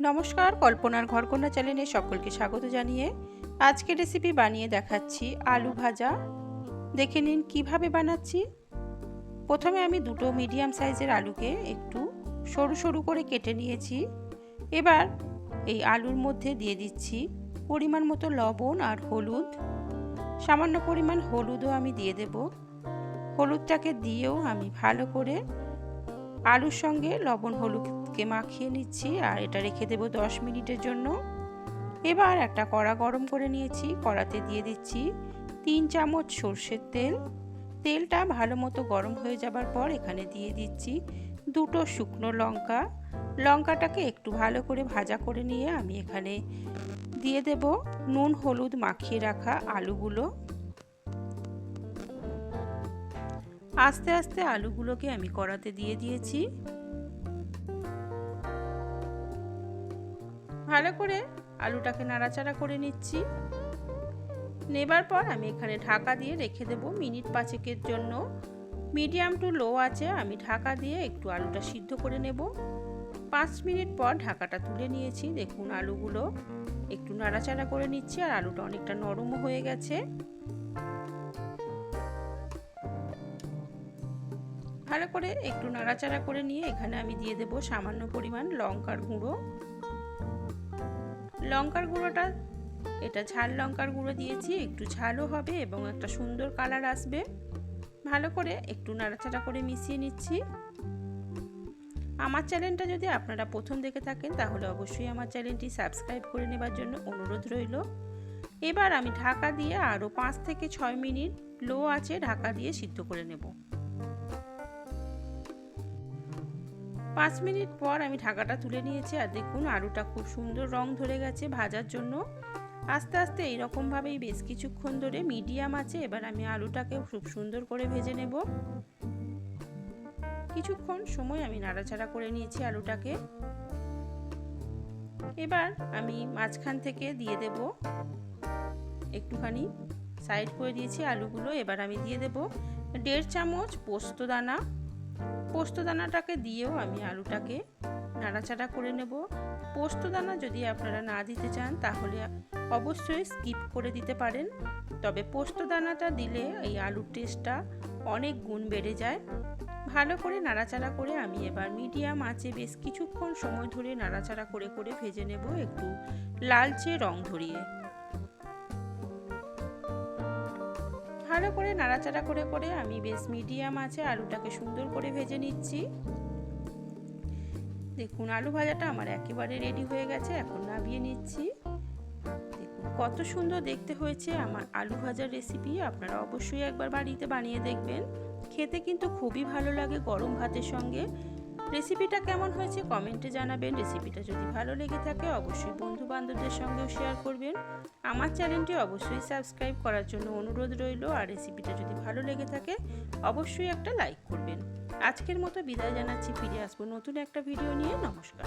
নমস্কার, কল্পনার ঘরকন্যা চ্যানেলে সকলকে স্বাগত জানিয়ে আজকে রেসিপি বানিয়ে দেখাচ্ছি আলু ভাজা। দেখে নিন কীভাবে বানাচ্ছি। প্রথমে আমি দুটো মিডিয়াম সাইজের আলুকে একটু সরু সরু করে কেটে নিয়েছি। এবার এই আলুর মধ্যে দিয়ে দিচ্ছি পরিমাণ মতো লবণ আর হলুদ। সামান্য পরিমাণ হলুদও আমি দিয়ে দেব। হলুদটাকে দিয়েও আমি ভালো করে আলুর সঙ্গে লবণ হলুদকে মাখিয়ে নিচ্ছি, আর এটা রেখে দেবো দশ মিনিটের জন্য। এবার একটা কড়া গরম করে নিয়েছি, কড়াতে দিয়ে দিচ্ছি তিন চামচ সর্ষের তেল। তেলটা ভালো মতো গরম হয়ে যাবার পর এখানে দিয়ে দিচ্ছি দুটো শুকনো লঙ্কা। লঙ্কাটাকে একটু ভালো করে ভাজা করে নিয়ে আমি এখানে দিয়ে দেব নুন, হলুদ মাখিয়ে রাখা আলুগুলো। আস্তে আস্তে আলুগুলোকে আমি কড়াতে দিয়ে দিয়েছি। ভালো করে আলুটাকে নাড়াচাড়া করে নিচ্ছি। নেবার পর আমি এখানে ঢাকা দিয়ে রেখে দেব মিনিট পাঁচেকের জন্য। মিডিয়াম টু লো আছে, আমি ঢাকা দিয়ে একটু আলুটা সিদ্ধ করে নেব। পাঁচ মিনিট পর ঢাকাটা তুলে নিয়েছি, দেখুন আলুগুলো। একটু নাড়াচাড়া করে নিচ্ছি আর আলুটা অনেকটা নরমও হয়ে গেছে। ভালো করে একটু নাড়াচাড়া করে নিয়ে এখানে আমি দিয়ে দেব সামান্য পরিমাণ লঙ্কার গুঁড়ো। লঙ্কার গুঁড়োটা, এটা ঝাল লঙ্কার গুঁড়ো দিয়েছি, একটু ঝালও হবে এবং একটা সুন্দর কালার আসবে। ভালো করে একটু নাড়াচাড়া করে মিশিয়ে নিচ্ছি। আমার চ্যানেলটা যদি আপনারা প্রথম দেখে থাকেন, তাহলে অবশ্যই আমার চ্যানেলটি সাবস্ক্রাইব করে নেবার জন্য অনুরোধ রইল। এবার আমি ঢাকা দিয়ে আরও পাঁচ থেকে ছয় মিনিট লো আছে ঢাকা দিয়ে সিদ্ধ করে নেব। পাঁচ মিনিট পর আমি ঢাকাটা তুলে নিয়েছি আর দেখুন আলুটা খুব সুন্দর রং ধরে গেছে ভাজার জন্য। আস্তে আস্তে এইরকমভাবেই বেশ কিছুক্ষণ ধরে মিডিয়াম আছে, এবার আমি আলুটাকে খুব সুন্দর করে ভেজে নেব। কিছুক্ষণ সময় আমি নাড়াচাড়া করে নিয়েছি আলুটাকে। এবার আমি মাঝখান থেকে দিয়ে দেব। একটুখানি সাইড করে দিয়েছি আলুগুলো, এবার আমি দিয়ে দেব দেড় চামচ পোস্ত দানা। পোস্ত দানাটাকে দিয়েও আমি আলুটাকে নাড়াচাড়া করে নেব। পোস্ত দানা যদি আপনারা না দিতে চান, তাহলে অবশ্যই স্কিপ করে দিতে পারেন। তবে পোস্ত দানাটা দিলে এই আলুর টেস্টটা অনেক গুণ বেড়ে যায়। ভালো করে নাড়াচাড়া করে আমি এবার মিডিয়াম আঁচে বেশ কিছুক্ষণ সময় ধরে নাড়াচাড়া করে করে ভেজে নেব একটু লালচে রং ধরিয়ে। ভালো করে, নাড়াচাড়া করে করে আমি বেশ মিডিয়াম আছে আলুটাকে সুন্দর করে ভেজে নিচ্ছি। দেখুন, আলু ভাজাটা আমার একেবারে রেডি হয়ে গেছে, এখন নামিয়ে নিচ্ছি। কত সুন্দর দেখতে হয়েছে আমার আলু ভাজার রেসিপি আপনারা অবশ্যই একবার বাড়িতে বানিয়ে দেখবেন। খেতে কিন্তু খুবই ভালো লাগে গরম ভাতের সঙ্গে। রেসিপিটা কেমন হয়েছে কমেন্টে জানাবেন। রেসিপিটা যদি ভালো লেগে থাকে, অবশ্যই বন্ধু বান্ধবদের সঙ্গেও শেয়ার করবেন। আমার চ্যানেলটি অবশ্যই সাবস্ক্রাইব করার জন্য অনুরোধ রইল, আর রেসিপিটা যদি ভালো লেগে থাকে, অবশ্যই একটা লাইক করবেন। আজকের মতো বিদায় জানাচ্ছি, ফিরে আসব নতুন একটা ভিডিও নিয়ে। নমস্কার।